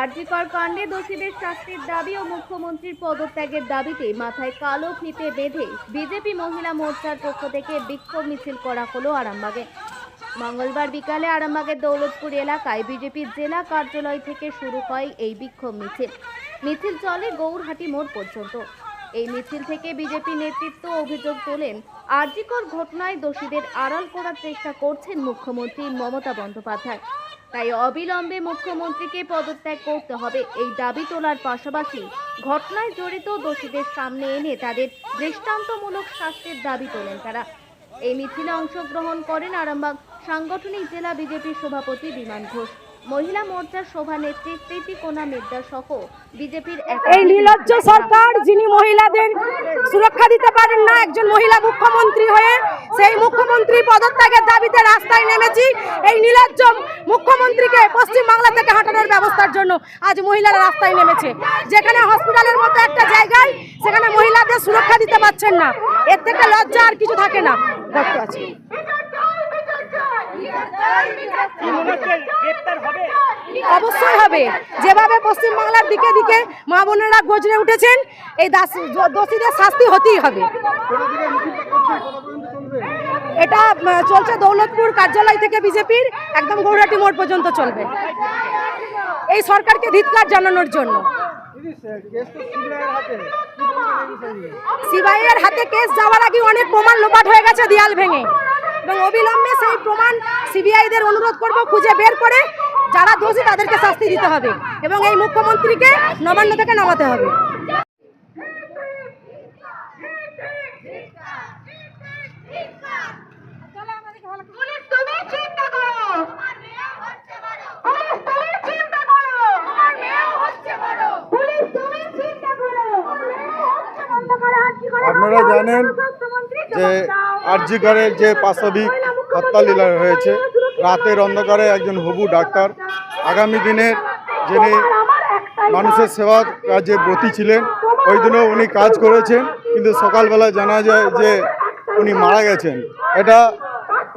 আরজিকর কাণ্ডে দোষীদের শাস্তির দাবি ও মুখ্যমন্ত্রীর পদত্যাগের দাবিতে মাথায় কালো ফিতে বেঁধে বিজেপি মহিলা মোর্চার পক্ষ থেকে বিক্ষোভ মিছিল করা হলো আরামবাগে। মঙ্গলবার বিকালে আরামবাগের দৌলতপুর এলাকায় বিজেপির জেলা কার্যালয় থেকে শুরু হয় এই বিক্ষোভ মিছিল। মিছিল চলে গৌরহাটি মোড় পর্যন্ত। এই মিছিল থেকে বিজেপি নেতৃত্ব অভিযোগ তোলেন আরজিকর ঘটনায় দোষীদের আড়াল করার চেষ্টা করছেন মুখ্যমন্ত্রী মমতা বন্দ্যোপাধ্যায়। তাই অবিলম্বে মুখ্যমন্ত্রীকে পদত্যাগ করতে হবে। এই দাবি তোলার পাশাপাশি ঘটনায় জড়িত দোষীদের সামনে এনে তাদের দৃষ্টান্তমূলক শাস্তির দাবি তোলেন তারা। এই মিছিলে অংশগ্রহণ করেন আরামবাগ সাংগঠনিক জেলা বিজেপির সভাপতি বিমান ঘোষ। মহিলা মোর্চার সভানেত্রী প্রীতি কোনা মেদ্দা সহ বিজেপির এই নির্লজ্জ সরকার, যিনি মহিলাদের সুরক্ষা দিতে পারেন না, একজন মহিলা মুখ্যমন্ত্রী হয়ে সেই মুখ্যমন্ত্রী পদত্যাগের দাবিতে রাস্তায় নেমেছি। নির্লজ্জ মুখ্যমন্ত্রীকে পশ্চিম বাংলা থেকে হাঁটানোর ব্যবস্থার জন্য আজ মহিলারা রাস্তায় নেমেছে। যেখানে হসপিটালের মতো একটা জায়গায় সেখানে মহিলাদের সুরক্ষা দিতে পারছেন না। এর থেকে লজ্জা আর কিছু থাকে না। অবশ্যই হবে। যেভাবে পশ্চিম বাংলার দিকে দিকে মা বোনেরা গজরে উঠেছেন, এই দোষীদের শাস্তি হতেই হবে। এটা চলছে দৌলতপুর কার্যালয় থেকে বিজেপির একদম গৌরাটি মোড় পর্যন্ত চলবে। এই সরকারকে ধিৎকার জানানোর জন্য। সিবিআইয়ের হাতে কেস যাওয়ার আগে অনেক প্রমাণ লোপাট হয়ে গেছে দেয়াল ভেঙে। এবং অবিলম্বে সেই প্রমাণ সিবিআইদের অনুরোধ করব খুঁজে বের করে, যারা দোষী তাদেরকে শাস্তি দিতে হবে এবং এই মুখ্যমন্ত্রীকে নবান্ন থেকে নামাতে হবে পুলিশ তুমি চিন্তা করো পুলিশ তুমি চিন্তা করো আমার মেয়েও হচ্ছে বড় পুলিশ তুমি চিন্তা করো আমার মেয়েও হচ্ছে বন্ধ করে আজকে করে আপনারা জানেন যে আরজিকরের যে পাশবিক হত্যালীলা হয়েছে, রাতের অন্ধকারে একজন হবু ডাক্তার, আগামী দিনের যিনি মানুষের সেবা কাজে ব্রতী ছিলেন, ওই দিনও উনি কাজ করেছেন, কিন্তু সকালবেলা জানা যায় যে উনি মারা গেছেন। এটা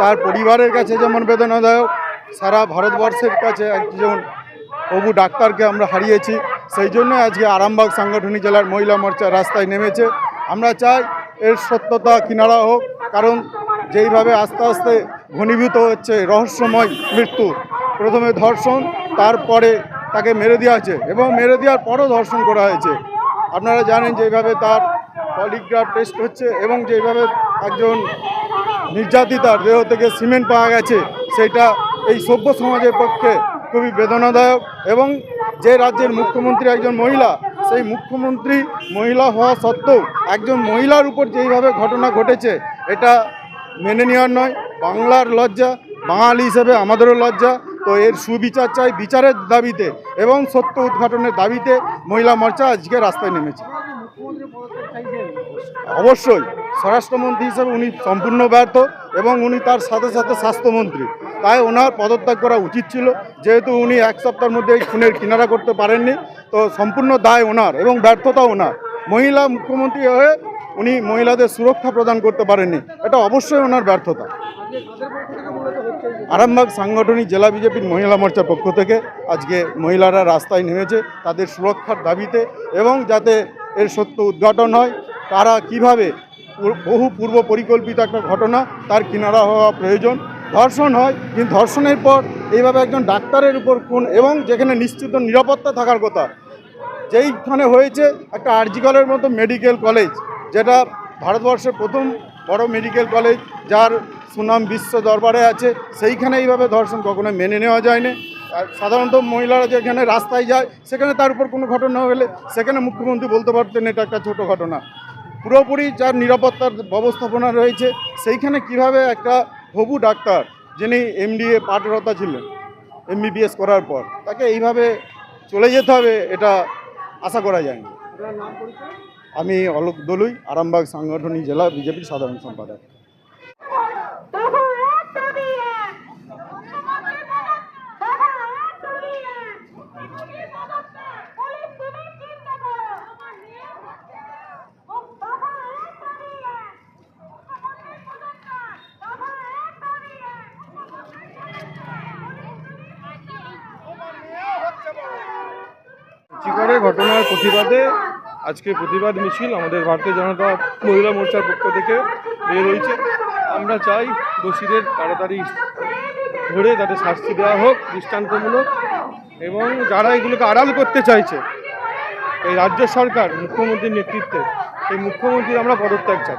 তার পরিবারের কাছে যেমন বেদনাদায়ক, সারা ভারতবর্ষের কাছে একজন হবু ডাক্তারকে আমরা হারিয়েছি। সেই জন্য আজকে আরামবাগ সাংগঠনিক জেলার মহিলা মোর্চা রাস্তায় নেমেছে। আমরা চাই এর সত্যতা কিনারা হোক, কারণ যেইভাবে আস্তে আস্তে ঘনীভূত হচ্ছে রহস্যময় মৃত্যু। প্রথমে ধর্ষণ, তারপরে তাকে মেরে দেওয়া হয়েছে এবং মেরে দেওয়ার পরও ধর্ষণ করা হয়েছে। আপনারা জানেন যেভাবে তার পলিগ্রাফ টেস্ট হচ্ছে এবং যেভাবে একজন নির্যাতিতার দেহ থেকে সিমেন্ট পাওয়া গেছে, সেটা এই সভ্য সমাজের পক্ষে খুবই বেদনাদায়ক এবং যে রাজ্যের মুখ্যমন্ত্রী একজন মহিলা সেই মুখ্যমন্ত্রী মহিলা হওয়া সত্ত্বেও একজন মহিলার উপর যেইভাবে ঘটনা ঘটেছে এটা মেনে নেওয়ার নয়। বাংলার লজ্জা বাঙালি হিসেবে আমাদেরও লজ্জা। তো এর সুবিচার চাই বিচারের দাবিতে এবং সত্য উদ্ঘাটনের দাবিতে মহিলা মোর্চা আজকে রাস্তায় নেমেছে। অবশ্যই। স্বরাষ্ট্রমন্ত্রী হিসেবে উনি সম্পূর্ণ ব্যর্থ এবং উনি তার সাথে সাথে স্বাস্থ্যমন্ত্রী। তাই ওনার পদত্যাগ করা উচিত ছিল। যেহেতু উনি এক সপ্তাহের মধ্যে এই খুনের কিনারা করতে পারেননি, তো সম্পূর্ণ দায় ওনার এবং ব্যর্থতা ওনার। মহিলা মুখ্যমন্ত্রী হয়ে উনি মহিলাদের সুরক্ষা প্রদান করতে পারেননি, এটা অবশ্যই ওনার ব্যর্থতা। আরামবাগ সাংগঠনিক জেলা বিজেপির মহিলা মোর্চার পক্ষ থেকে আজকে মহিলারা রাস্তায় নেমেছে তাদের সুরক্ষার দাবিতে এবং যাতে এর সত্য উদ্ঘাটন হয়, তারা কীভাবে বহু পূর্ব পরিকল্পিত একটা ঘটনা, তার কিনারা হওয়া প্রয়োজন। ধর্ষণ হয়, কিন্তু ধর্ষণের পর এইভাবে একজন ডাক্তারের উপর খুন এবং যেখানে নিশ্চিত নিরাপত্তা থাকার কথা, যেইখানে হয়েছে একটা আরজিকলের মতো মেডিকেল কলেজ, যেটা ভারতবর্ষের প্রথম বড় মেডিকেল কলেজ, যার সুনাম বিশ্ব দরবারে আছে, সেইখানে এইভাবে ধর্ষণ কখনো মেনে নেওয়া যায়নি। আর সাধারণত মহিলারা যেখানে রাস্তায় যায়, সেখানে তার উপর কোনো ঘটনা হলে সেখানে মুখ্যমন্ত্রী বলতে পারতেন এটা একটা ছোট ঘটনা। পুরোপুরি যার নিরাপত্তার ব্যবস্থাপনা রয়েছে, সেইখানে কীভাবে একটা হবু ডাক্তার, যিনি এমডিএ পাঠরতা ছিলেন এমবিবিএস করার পর, তাকে এইভাবে চলে যেতে হবে এটা আশা করা যায়নি। আমি অলোক দলুই, আরামবাগ সাংগঠনিক জেলা বিজেপির সাধারণ সম্পাদক তবু এক দাবি এক মুখ্যমন্ত্রী পদত্যাগ তবু এক দাবি এক মুখ্যমন্ত্রী পদত্যাগ পুলিশ তুমি চিন্তা করো আমার মেয়েও হচ্ছে বড় তবু এক দাবি এক মুখ্যমন্ত্রী পদত্যাগ তবু এক দাবি এক মুখ্যমন্ত্রী পদত্যাগ পুলিশ তুমি চিন্তা করো আমার মেয়েও হচ্ছে বড় চিকরের ঘটনার প্রতিবাদে আজকে প্রতিবাদ মিছিল আমাদের ভারতীয় জনতা মহিলা মোর্চার পক্ষ থেকে বের হয়েছে। আমরা চাই দোষীদের তাড়াতাড়ি ধরে তাদের শাস্তি দেওয়া হোক, দৃষ্টান্তমূলক, এবং যারা এগুলোকে আড়াল করতে চাইছে, এই রাজ্য সরকার, মুখ্যমন্ত্রীর নেতৃত্বে এই মুখ্যমন্ত্রীর আমরা পদত্যাগ চাই।